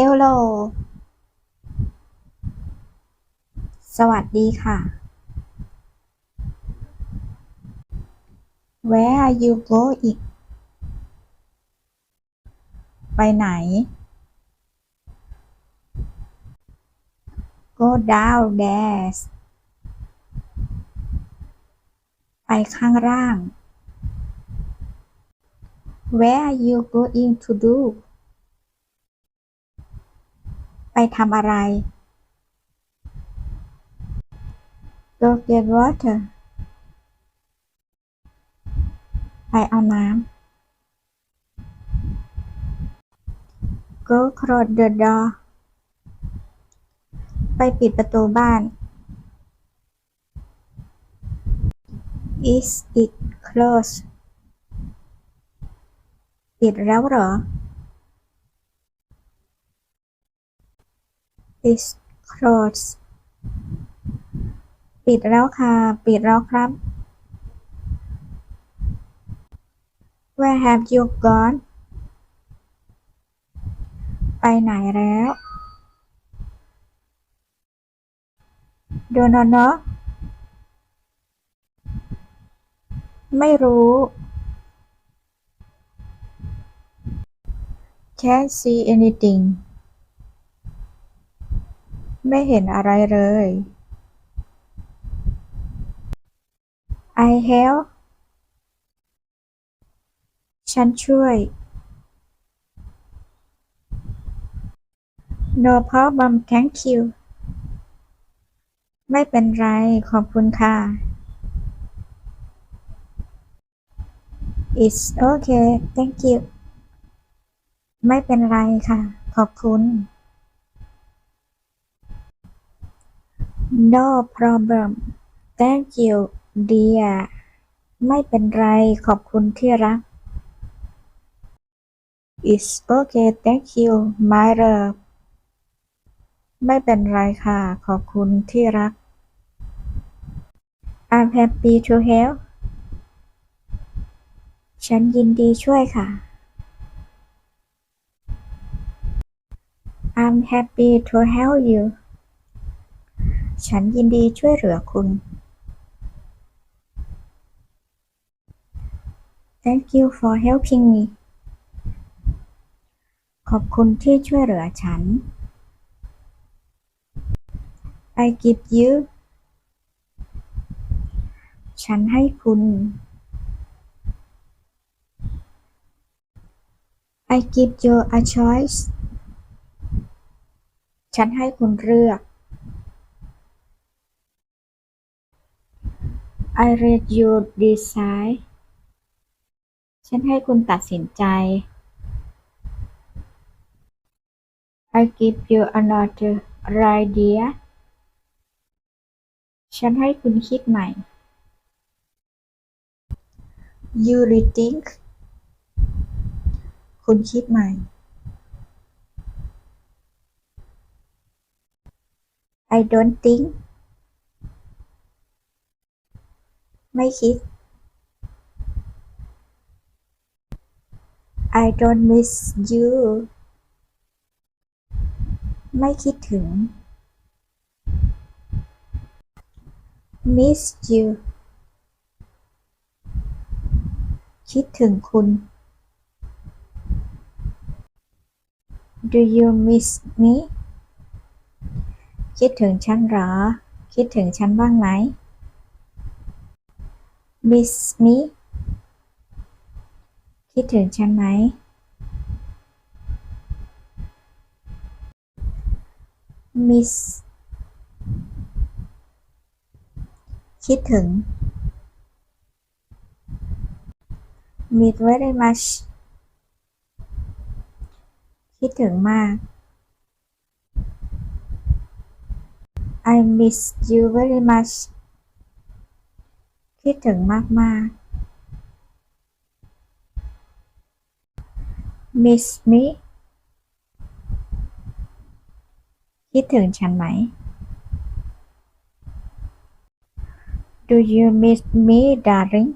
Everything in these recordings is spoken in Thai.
Hello สวัสดีค่ะ Where are you going ไปไหน Go downstairs ไปข้างล่าง Where are you going to do ไปทำอะไร Go get water ไปเอาน้ำ Go close the door ไปปิดประตูบ้าน Is it closed ปิดแล้วเหรอ Is closed ปิดแล้วค่ะ ปิดแล้วครับ Where have you gone ไปไหนแล้ว Don't know ไม่รู้ Can't see anything ไม่เห็นอะไรเลย I help ฉันช่วย No problem thank you ไม่เป็นไรขอบคุณค่ะ It's okay thank you ไม่เป็นไรค่ะ ขอบคุณ No problem thank you dear ไม่เป็นไร ขอบคุณที่รัก It's okay thank you my love ไม่เป็นไรค่ะ ขอบคุณที่รัก I'm happy to help ฉันยินดีช่วยค่ะ I'm happy to help you ฉันยินดีช่วยเหลือคุณ Thank you for helping me ขอบคุณที่ช่วยเหลือฉัน I give you ฉันให้คุณ I give you a choice ฉันให้คุณเลือก I let you decide ฉันให้คุณตัดสินใจ I give you another idea ฉันให้คุณคิดใหม่ You rethink คุณคิดใหม่ I don't think ไม่คิด I don't miss you ไม่คิดถึง miss you คิดถึงคุณ Do you miss me คิดถึงฉันหรอ คิดถึงฉันบ้างไหม Miss me คิดถึงฉันไหม Miss คิดถึง Miss very much คิดถึงมาก I miss you very much คิดถึงมากมาก ๆ Miss me คิดถึงฉันไหม Do you miss me darling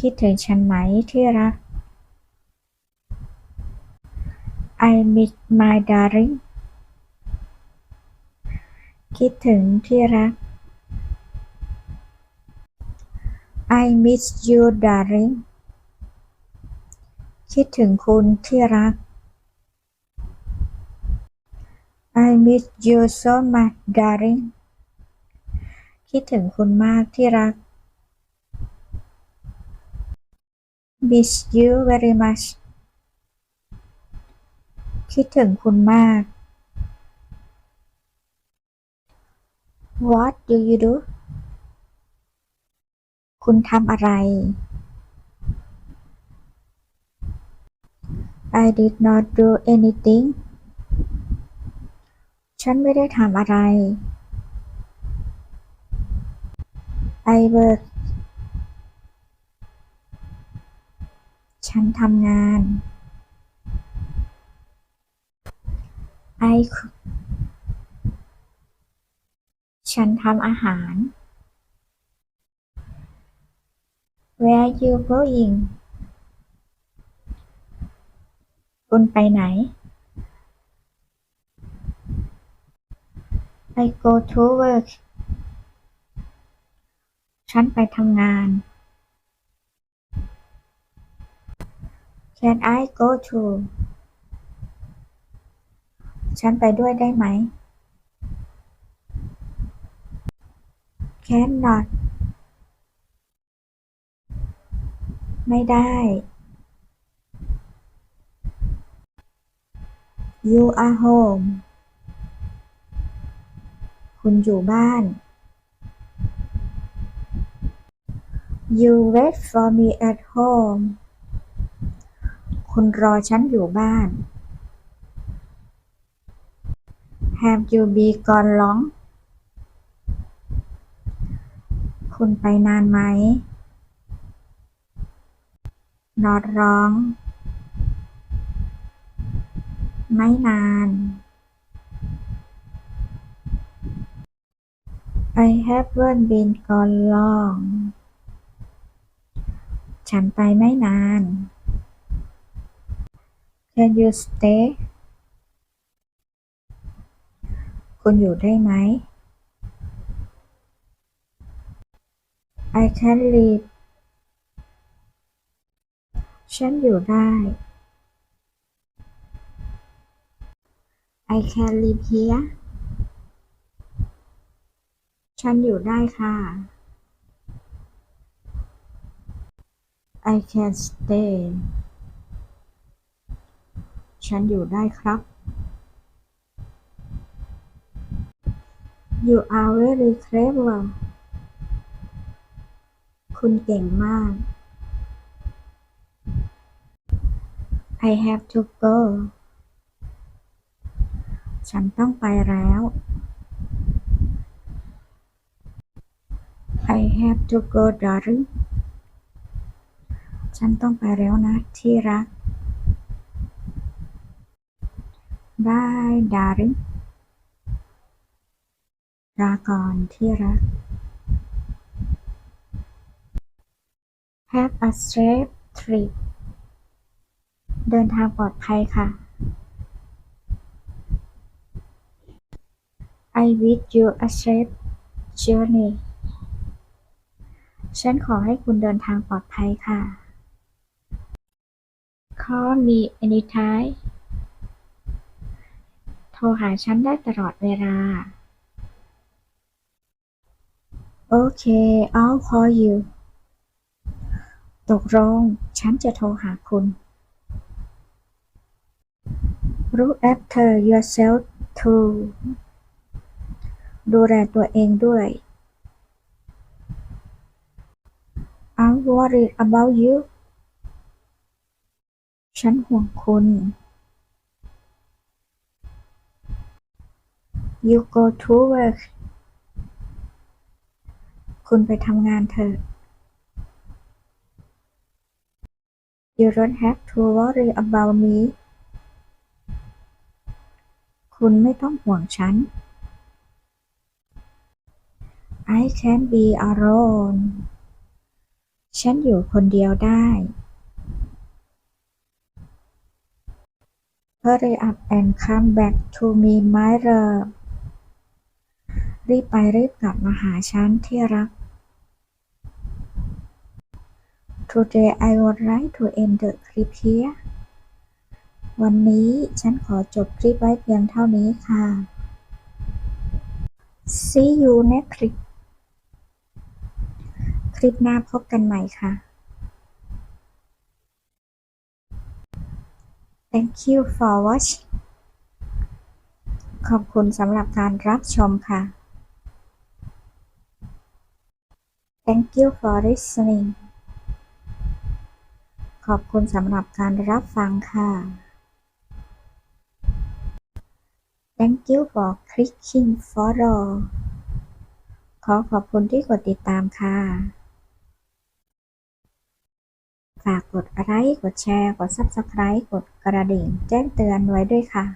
คิดถึงฉันไหมที่รัก I miss my darling คิดถึงที่รัก I miss you darling คิดถึงคุณที่รัก I miss you so much darling คิดถึงคุณมากที่รัก miss you very much คิดถึงคุณมาก What do you do คุณทำอะไร I did not do anything ฉันไม่ได้ทำอะไร I work ฉันทำงาน I cook ฉันทำอาหาร Where you going คุณไปไหน I go to work ฉันไปทำงาน Can I go to ฉันไปด้วยได้ไหม Cannot ไม่ได้ You are home คุณอยู่บ้าน You wait for me at home คุณรอฉันอยู่บ้าน Have you been gone long คุณไปนานไหม Not long ไม่นาน I haven't been gone long ฉันไปไม่นาน Can you stay คุณอยู่ได้ไหม I can't live ฉันอยู่ได้ I can live here ฉันอยู่ได้ค่ะ I can stay ฉันอยู่ได้ครับ You are very clever คุณเก่งมาก I have to go ฉันต้องไปแล้ว I have to go darling ฉันต้องไปแล้วนะ ที่รัก Bye darling ลาก่อนที่รัก Have a safe trip เดินทางปลอดภัยค่ะ I wish you a safe journey ฉันขอให้คุณเดินทางปลอดภัยค่ะ Call me anytime โทรหาฉันได้ตลอดเวลาโอเค I'll call you ตกลง ฉันจะโทรหาคุณ Look after yourself too ดูแลตัวเองด้วย I'm worried about you ฉันห่วงคุณ You go to work คุณไปทำงานเถอะ You don't have to worry about me คุณไม่ต้องห่วงฉัน I can be alone ฉันอยู่คนเดียวได้ Hurry up and come back to me my love รีบไปรีบกลับมาหาฉันที่รัก Today I would like to end the clip here วันนี้ฉันขอจบคลิปไว้เพียงเท่านี้ค่ะ See you next clip คลิปหน้าพบกันใหม่ค่ะ Thank you for watch ขอบคุณสำหรับการรับชมค่ะ Thank you for listening ขอบคุณสำหรับการรับฟังค่ะ Thank you for clicking follow ขอขอบคุณที่กดติดตามค่ะ ฝากกดไลค์ กดแชร์ กด Subscribe กดกระดิ่ง แจ้งเตือนไว้ด้วยค่ะ